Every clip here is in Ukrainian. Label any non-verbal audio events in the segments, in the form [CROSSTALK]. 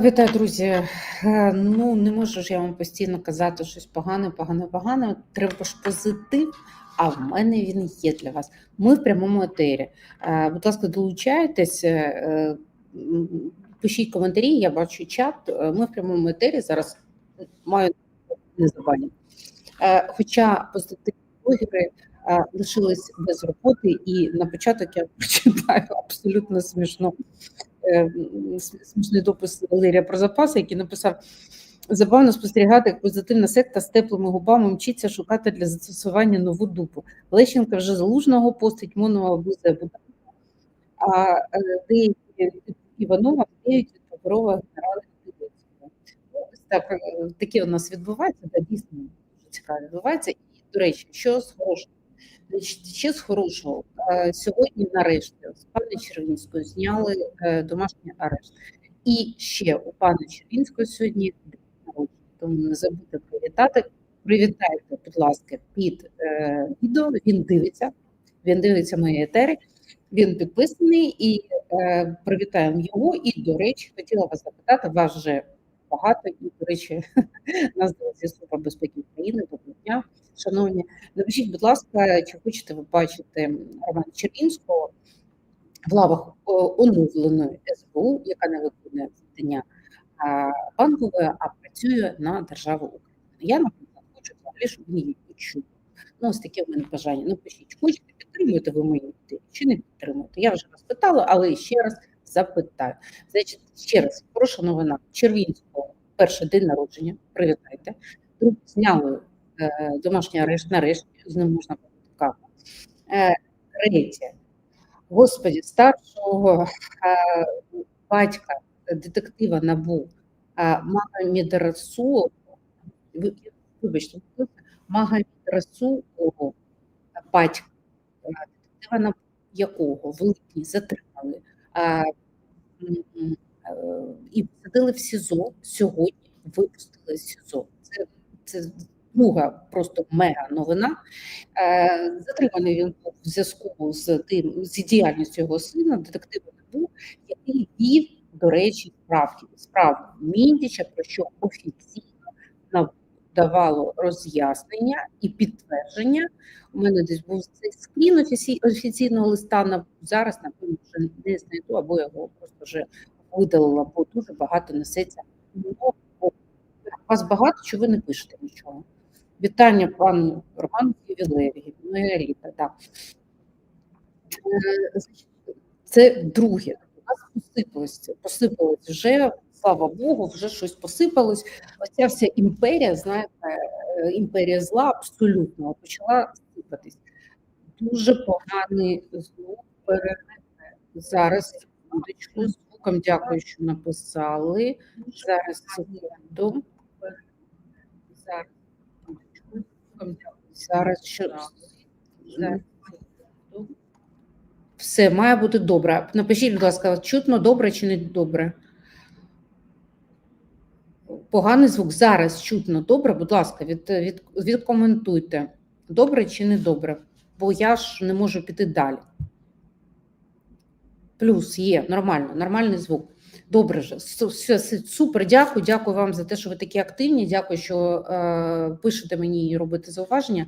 Вітаю, друзі. Е, Ну, не можу ж я вам постійно казати щось погане, погане, погане. Треба ж позитив, а в мене він є для вас. Ми в прямому етері. Е, Будь ласка, долучайтесь, е, пишіть коментарі, я бачу чат. Ми в прямому етері зараз маю не забані. Е, Хоча позитивні блогери лишились без роботи, і на початок я [LAUGHS] прочитаю абсолютно смішно смішний допис Валерія про запаси, який написав. Забавно спостерігати, як позитивна секта з теплими губами мчиться шукати для застосування нову дупу. Лещенка вже залужного постить, Буданова, а е, деякі Іванова мріють від паперова генерала. Ну, так, е, таке у нас відбувається, да, дійсно дуже цікаво відбувається. І, до речі, що з хорошого? Ще з хорошого. Е, Сьогодні, нарешті, з пані Червінської зняли е, домашній арешт. І ще у пана Червінської сьогодні тому не забудьте привітати. Привітайте, будь ласка, під е, відео. Він дивиться, він дивиться мої етери. Він підписаний і е, привітаємо його. І, до речі, хотіла вас запитати, вас вже багато, і, до речі, [LAUGHS] нас зі Служба безпеки України. Доброго дня, шановні. Напишіть, будь ласка, чи хочете ви бачити Романа Червінського в лавах оновленої СБУ, яка не виконує завдання банкової, а працює на державу України. Я, наприклад, хочу взагалі, щоб він почув. Ну, ось таке в мене бажання. Ну, пишіть, хочете, підтримуєте ви мої ідеї чи не підтримуєте? Я вже розпитала, але ще раз запитаю. Значить, ще раз, хороша новина. Червінського перший день народження. Привітайте. Друг зняли е, домашній арешт нарешті, з ним можна каву. Е, третє. Господі, старшого е, батька детектива НАБУ е, Магомеда Расулова, ви- вибачте, Магомед Расулова, батька е, детектива НАБУ, якого в липні затримали е, і посадили в СІЗО, сьогодні випустили з СІЗО. Це, це друга просто мега новина. Е, Затриманий він був в зв'язку з тим з діяльністю його сина, детектива НАБУ, який вів, до речі, справді справу Міндіча, про що офіційно НАБУ давало роз'яснення і підтвердження. У мене десь був цей скрін офіці- офіційного листа. НАБУ. Зараз, напевно, вже не знайду, або його просто вже видалила, бо дуже багато несеться. Ну, Вас багато, чи ви не пишете нічого? Вітання пану Роману Ювілеєві, моя літа, так. Е, Це друге. У нас посипалось, посипалось вже, слава Богу, вже щось посипалось. Оця вся імперія, знаєте, е, імперія зла абсолютно почала сипатись. Дуже поганий звук перенесе. Зараз секундочку, звуком дякую, що написали. Зараз секунду. Зараз звуком дякую. Зараз що зараз. Все має бути добре. Напишіть, будь ласка, чутно добре чи не добре? Поганий звук зараз чутно добре. Будь ласка, від, від, відкоментуйте, добре чи не добре, бо я ж не можу піти далі. Плюс є нормально, нормальний звук. Добре все, все, супер. Дякую. Дякую вам за те, що ви такі активні. Дякую, що е, пишете мені і робите зауваження.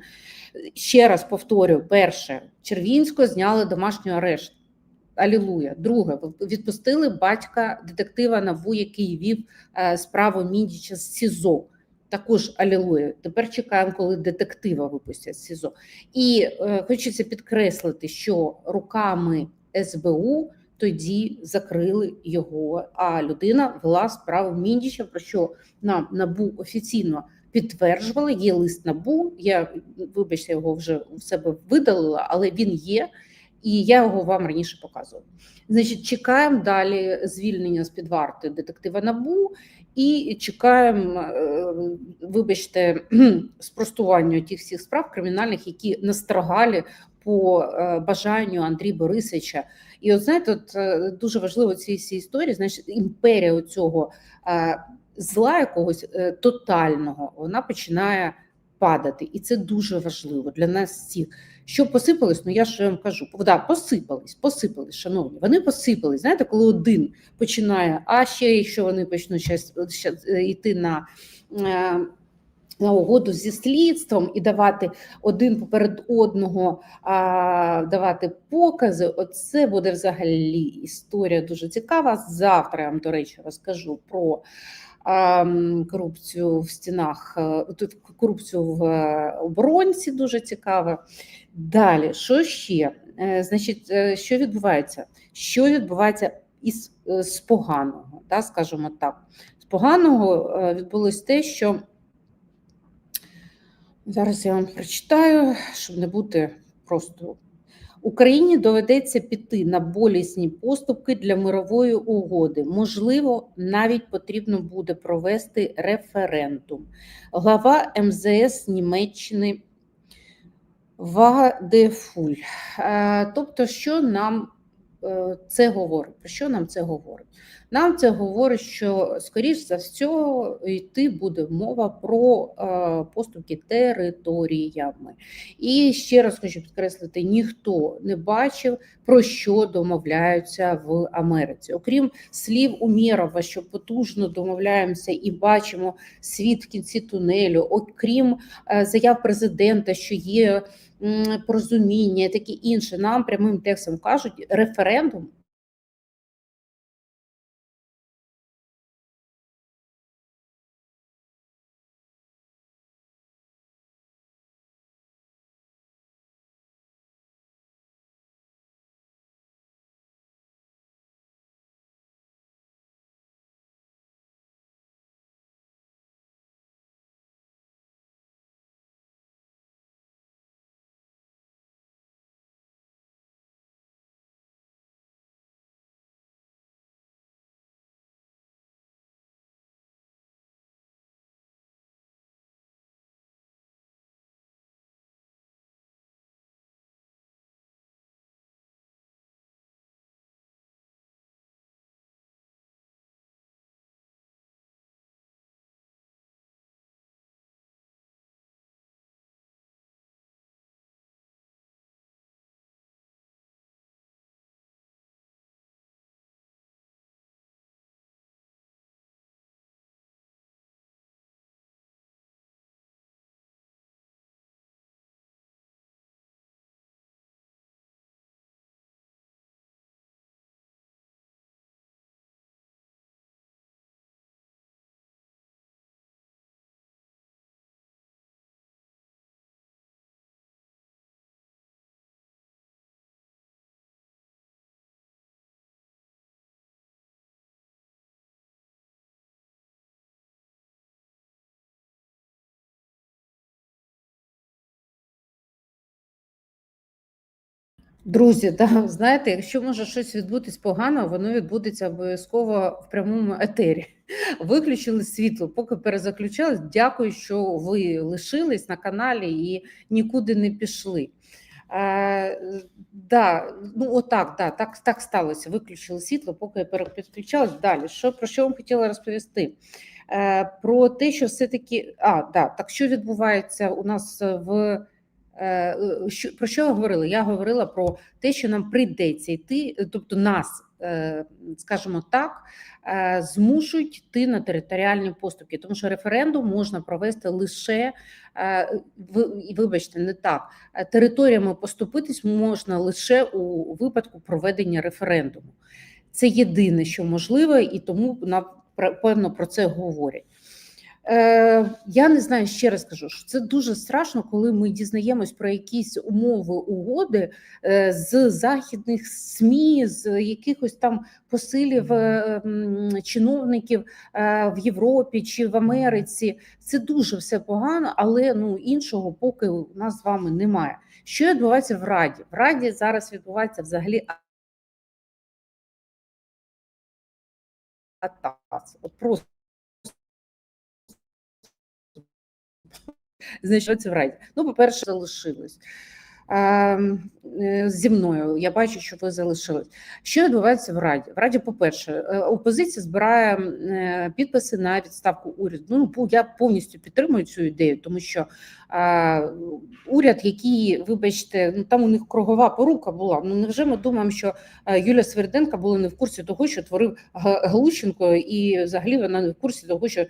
Ще раз повторю: перше, Червінського зняли домашній арешт. Алілуя. Друге, відпустили батька детектива НАВУ, який вів е, справу Міндіча з СІЗО. Також алілуя. Тепер чекаємо, коли детектива випустять з СІЗО. І е, хочеться підкреслити, що руками СБУ тоді закрили його, а людина вела справу Міндіча, про що нам НАБУ офіційно підтверджували. Є лист НАБУ. Я вибачте, його вже у себе видалила, але він є, і я його вам раніше показувала. Значить, чекаємо далі звільнення з під варти детектива НАБУ і чекаємо, е, вибачте, [CLEARS THROAT] спростування тих всіх справ кримінальних, які настрогали по е, бажанню Андрія Борисовича. І от знаєте, от е, дуже важливо в цій всій історії, значить, імперія оцього е, зла якогось тотального, вона починає падати. І це дуже важливо для нас всіх. Що посипались? Ну я ж вам кажу, да, посипались, посипались, шановні. Вони посипались. Знаєте, коли один починає, а ще якщо вони почнуть щас, щас, е, йти на. Е, на угоду зі слідством і давати один поперед одного а, давати покази. Оце буде взагалі історія дуже цікава. Завтра я вам, до речі, розкажу про а, корупцію в стінах, е, корупцію в е, оборонці дуже цікаве. Далі, що ще? Е, Значить, що відбувається? Що відбувається із е, з поганого, да, скажімо так. З поганого е, відбулось те, що Зараз я вам прочитаю, щоб не бути просто. Україні доведеться піти на болісні поступки для мирової угоди. Можливо, навіть потрібно буде провести референдум. Глава МЗС Німеччини Вадефуль. Е, Тобто, що нам е, це говорить? Про що нам це говорить? Нам це говорить, що скоріш за все йти буде мова про е, поступки територіями. І ще раз хочу підкреслити: ніхто не бачив, про що домовляються в Америці. Окрім слів Умєрова, що потужно домовляємося і бачимо світ в кінці тунелю, окрім е, заяв президента, що є порозуміння, таке інше. Нам прямим текстом кажуть, референдум Друзі, да, знаєте, якщо може щось відбутись погано, воно відбудеться обов'язково в прямому етері. Виключили світло, поки перезаключались. Дякую, що ви лишились на каналі і нікуди не пішли. Е, да, ну отак, да, так, так сталося. Виключили світло, поки я. Далі. Що, про що вам хотіла розповісти? Е, про те, що все-таки. А, да, так що відбувається у нас в. Е, що про що я говорила? Я говорила про те, що нам прийдеться йти, тобто нас, е, скажімо так, е, змушують йти на територіальні поступки, тому що референдум можна провести лише вибачте, не так. Територіями поступитись можна лише у випадку проведення референдуму. Це єдине, що можливе, і тому напевно про це говорять. Е, Я не знаю, ще раз кажу, що це дуже страшно, коли ми дізнаємось про якісь умови угоди е, з західних СМІ, з якихось там посилів е, чиновників е, в Європі чи в Америці. Це дуже все погано, але ну іншого поки у нас з вами немає. Що відбувається в Раді? В Раді зараз відбувається взагалі атас. От просто Значить, це в раді. Ну, по-перше, залишилось. Е, е, зі мною. Я бачу, що ви залишились. Що відбувається в Раді? В Раді, по-перше, е, опозиція збирає е, підписи на відставку уряду. Ну, я повністю підтримую цю ідею, тому що уряд, який, вибачте, ну там у них кругова порука була. Ну невже ми думаємо, що Юлія Сверденка була не в курсі того, що творив Г- Глущенко, і взагалі вона не в курсі того, що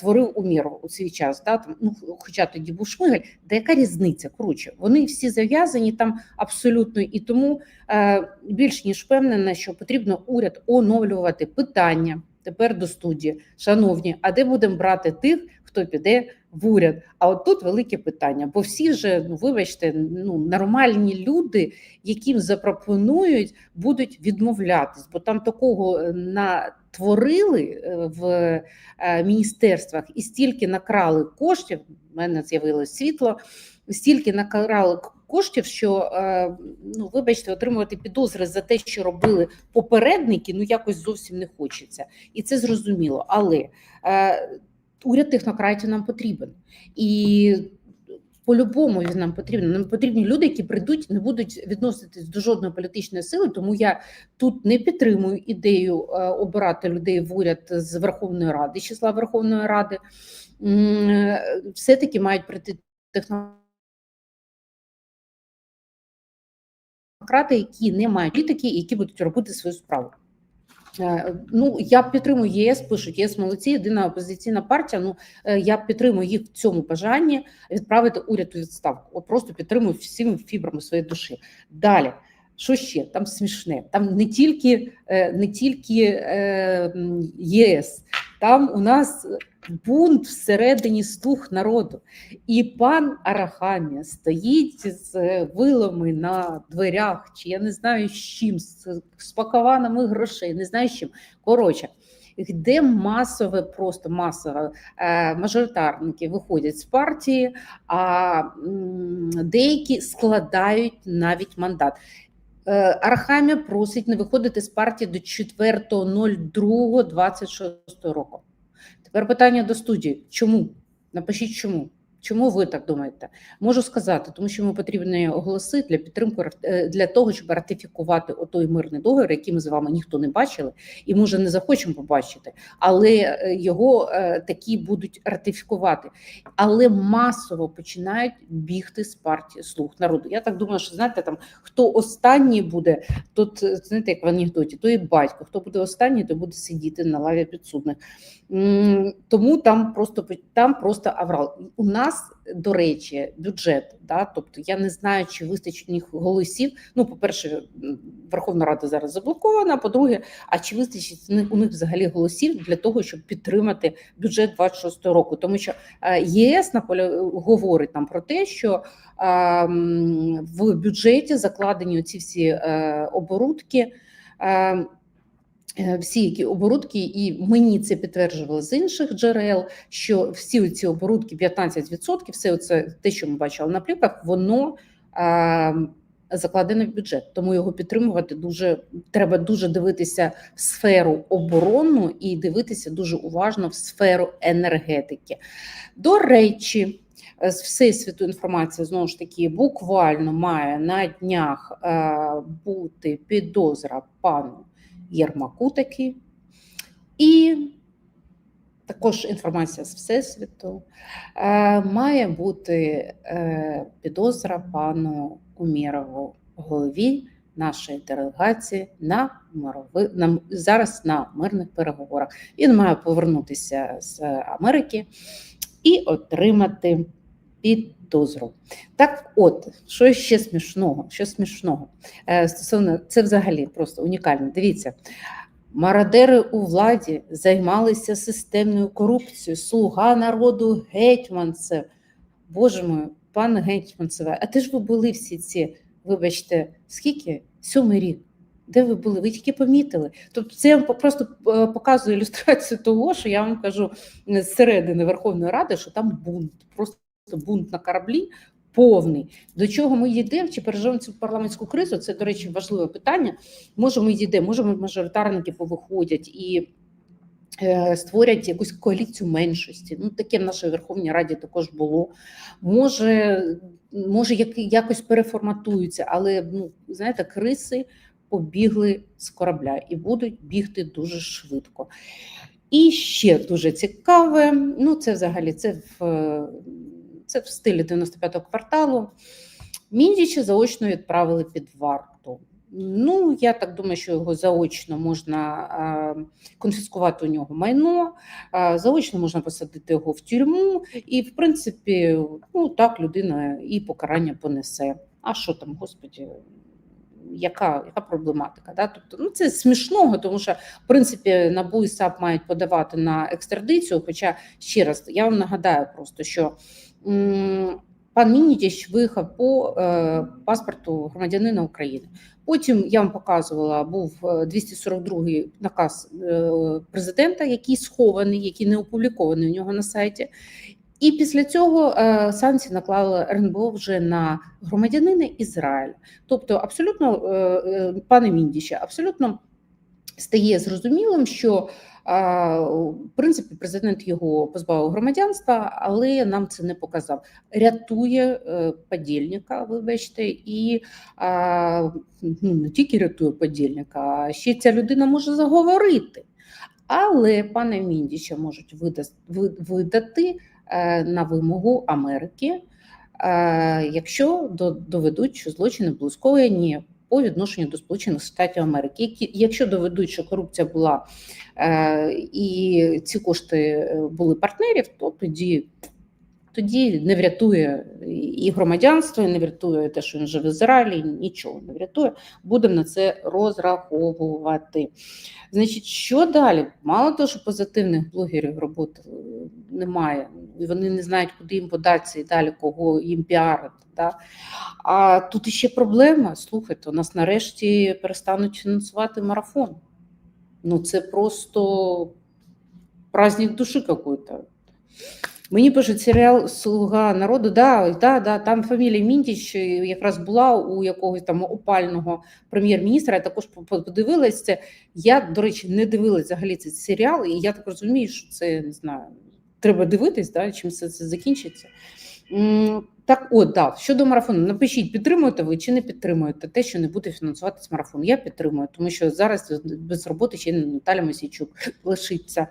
творив Умєров у свій час. Да? Там, ну, хоча тоді був Шмигаль, де яка різниця? Коротше, вони всі зав'язані там абсолютно, і тому е, більш ніж впевнена, що потрібно уряд оновлювати питання тепер до студії. Шановні, а де будемо брати тих, хто піде в уряд? А от тут велике питання, бо всі вже, ну вибачте, ну нормальні люди, яким запропонують, будуть відмовлятись, бо там такого е, натворили е, в міністерствах і стільки накрали коштів. в мене з'явилось світло, стільки накрали коштів, що е, ну вибачте, отримувати підозри за те, що робили попередники, ну якось зовсім не хочеться, і це зрозуміло. Але е, уряд технократів нам потрібен і. По-любому він нам потрібен. Нам потрібні люди, які прийдуть, не будуть відноситись до жодної політичної сили. Тому я тут не підтримую ідею е, обирати людей в уряд з Верховної Ради, з числа Верховної Ради. Е, Все-таки мають прийти технokraти, які не мають політики, які будуть робити свою справу. Е, Ну, я підтримую ЄС, пишуть ЄС молодці, єдина опозиційна партія. Ну е, я підтримую їх в цьому бажанні відправити уряд у відставку. Просто підтримую всіми фібрами своєї душі. Далі, що ще там смішне? Там не тільки е, не тільки ЄС, там у нас бунт всередині слуг народу. І пан Арахамія стоїть з вилами на дверях, чи я не знаю з чим, з, пакованими грошей, не знаю з чим. Коротше, де масове, просто масове мажоритарники виходять з партії, а деякі складають навіть мандат. Е, Арахамія просить не виходити з партії до 4.02.26 року. Тепер питання до студії: чому? Напишіть чому. Чому ви так думаєте? Можу сказати, тому що йому потрібні голоси для підтримки е, для того, щоб ратифікувати отой мирний договір, який ми з вами ніхто не бачили, і може не захочемо побачити, але е, його е, такі будуть ратифікувати. Але масово починають бігти з партії слуг народу. Я так думаю, що знаєте, там хто останній буде, е, знаєте, як в анекдоті, то і батько. Хто буде останній, то буде сидіти на лаві підсудних. Тому там просто там просто аврал. У нас, до речі, бюджет. Да? Тобто я не знаю, чи вистачить голосів. Ну, по-перше, Верховна Рада зараз заблокована. По-друге, а чи вистачить у них- взагалі голосів для того, щоб підтримати бюджет 26 року? Тому що е, ЄС наполя говорить нам про те, що е, в бюджеті закладені ці всі е, оборудки. Е, всі які оборудки, і мені це підтверджували з інших джерел, що всі ці оборудки 15%, все це те, що ми бачили на плівках, воно е, закладене в бюджет. Тому його підтримувати дуже треба дуже дивитися в сферу оборонну і дивитися дуже уважно в сферу енергетики. До речі, е, з всесвіту інформація знову ж таки буквально має на днях бути підозра пану Єрмаку таки. І також інформація з Всесвіту. Е, має бути е, підозра пану Умєрову голові нашої делегації на мирови, на зараз на мирних переговорах. Він має повернутися з Америки і отримати підозру. Так, от, що ще смішного? Що смішного? Е, стосовно це взагалі просто унікально. Дивіться, мародери у владі займалися системною корупцією. Слуга народу гетьманцев. Боже мой, пане гетьманцеве, а де ж ви були всі ці, вибачте, скільки? Сьомий рік. Де ви були? Ви тільки помітили. Тобто, це я вам просто е, показую ілюстрацію того, що я вам кажу з середини Верховної Ради, що там бунт, просто бунт на кораблі повний. До чого ми йдемо? Чи переживемо цю парламентську кризу? Це, до речі, важливе питання. Може, ми йдемо, може, мажоритарники повиходять і е, створять якусь коаліцію меншості. Ну, таке в нашій Верховній Раді також було. Може, може як, якось переформатуються, але ну, знаєте, криси побігли з корабля і будуть бігти дуже швидко. І ще дуже цікаве, ну це взагалі це в, це в стилі 95-го кварталу. Міндіча заочно відправили під варту. Ну, я так думаю, що його заочно можна конфіскувати у нього майно, заочно можна посадити його в тюрму, і, в принципі, ну так людина і покарання понесе. А що там, господі, яка яка проблематика? Да? Тобто, ну це смішного, тому що в принципі НАБУ і САП мають подавати на екстрадицію. Хоча ще раз я вам нагадаю, просто що. М Пан Мінітіч виїхав по е, паспорту громадянина України. Потім я вам показувала, був 242-й наказ е, президента, який схований, який не опублікований у нього на сайті. І після цього е, санкції наклали РНБО вже на громадянина Ізраїля. Тобто, абсолютно, е, е, пане Міндіче, абсолютно стає зрозумілим, що в принципі, президент його позбавив громадянства, але нам це не показав. Рятує подільника, вибачте, і ну, не тільки рятує подільника, а ще ця людина може заговорити. Але пане Міндіча можуть видати на вимогу Америки, е, якщо доведуть, що злочини були скоєні по відношенню до Сполучених Штатів Америки. Якщо доведуть, що корупція була е, і ці кошти е, були партнерів, то тоді. Тоді не врятує і громадянство, і не врятує те, що він живе в Ізраїлі, нічого не врятує. Будемо на це розраховувати. Значить, що далі? Мало того, що позитивних блогерів роботи е, немає, і вони не знають, куди їм податися і далі кого їм піарити. Да? А тут іще проблема. Слухайте, у нас нарешті перестануть фінансувати марафон. Ну, це просто праздник душі какой-то. Мені пишуть серіал Слуга народу. Да, да, да, там фамілія Мінтіч якраз була у якогось там опального прем'єр-міністра. Я також подивилась це. Я, до речі, не дивилась взагалі цей серіал, і я так розумію, що це не знаю. Треба дивитись, да, чим все це закінчиться. Так, от, да, щодо марафону, напишіть, підтримуєте ви чи не підтримуєте те, що не буде фінансуватись марафон. Я підтримую, тому що зараз без роботи ще Наталя Мосійчук [LAUGHS] лишиться.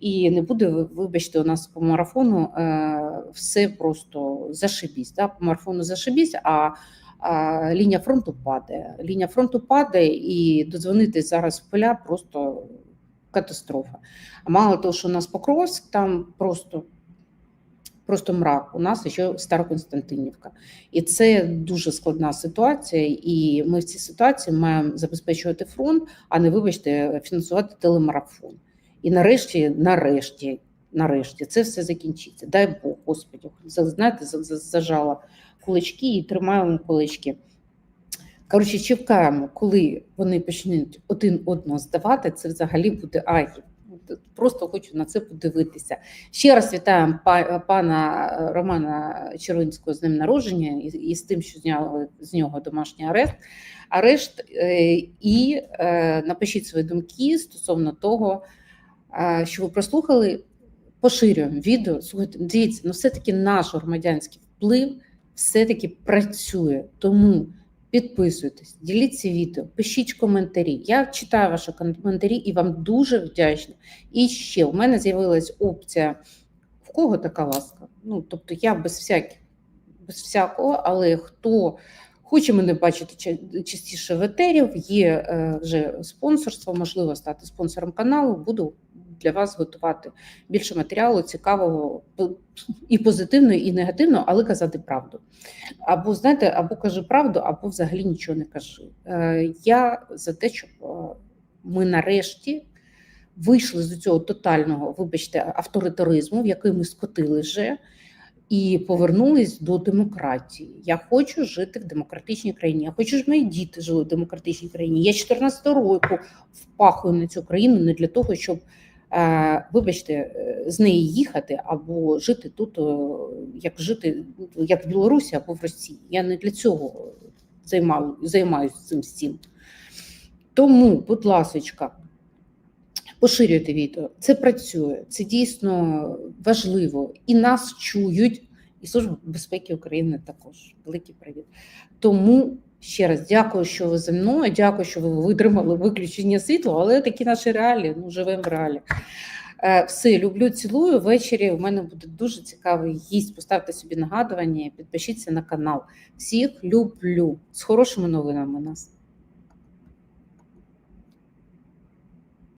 І не буде, вибачте, у нас по марафону е, все просто зашибісь. Да? По марафону зашибісь, а а лінія фронту падає. Лінія фронту падає, і дозвонити зараз в поля просто катастрофа. А мало того, що у нас Покровськ, там просто просто мрак. У нас ще Староконстантинівка, і це дуже складна ситуація. І ми в цій ситуації маємо забезпечувати фронт, а не вибачте, фінансувати телемарафон. І нарешті, нарешті, нарешті, це все закінчиться. Дай Бог, Господи, знаєте, зажала кулички і тримаємо кулички. Коротше, чекаємо, коли вони почнуть один одного здавати, це взагалі буде агів. Просто хочу на це подивитися. Ще раз вітаємо пана Романа Червинського з ним народження і з тим, що зняли з нього домашній арест. Арешт е, і е, напишіть свої думки стосовно того, е, що ви прослухали. Поширюємо відео. Слухайте, дивіться, ну все-таки наш громадянський вплив все-таки працює. Тому. Підписуйтесь, діліться відео, пишіть коментарі. Я читаю ваші коментарі і вам дуже вдячна. І ще у мене з'явилась опція, в кого така ласка? Ну, тобто я без всяких, без всякого, але хто хоче мене бачити частіше в етерів, є е, вже спонсорство, можливо стати спонсором каналу. Буду для вас готувати більше матеріалу, цікавого і позитивного, і негативного, але казати правду. Або знаєте, або кажи правду, або взагалі нічого не кажи. Е, я за те, щоб е, ми нарешті. Вийшли з цього тотального, вибачте, авторитаризму, в який ми скотили вже, і повернулись до демократії. Я хочу жити в демократичній країні. Я хочу, щоб мої діти жили в демократичній країні. Я 14 року впахую на цю країну не для того, щоб вибачте, е, з неї їхати або жити тут, як жити як в Білорусі або в Росії. Я не для цього займаю, займаюся цим всім. Тому, будь ласка, Поширюйте відео. Це працює, це дійсно важливо. І нас чують, і Служба безпеки України також. Великий привіт. Тому ще раз дякую, що ви зі мною. Дякую, що ви витримали виключення світла, але такі наші реалії. Ну, живемо в реалі. Е, Все, люблю, цілую. Ввечері у мене буде дуже цікавий гість. Поставте собі нагадування, підпишіться на канал. Всіх люблю з хорошими новинами нас.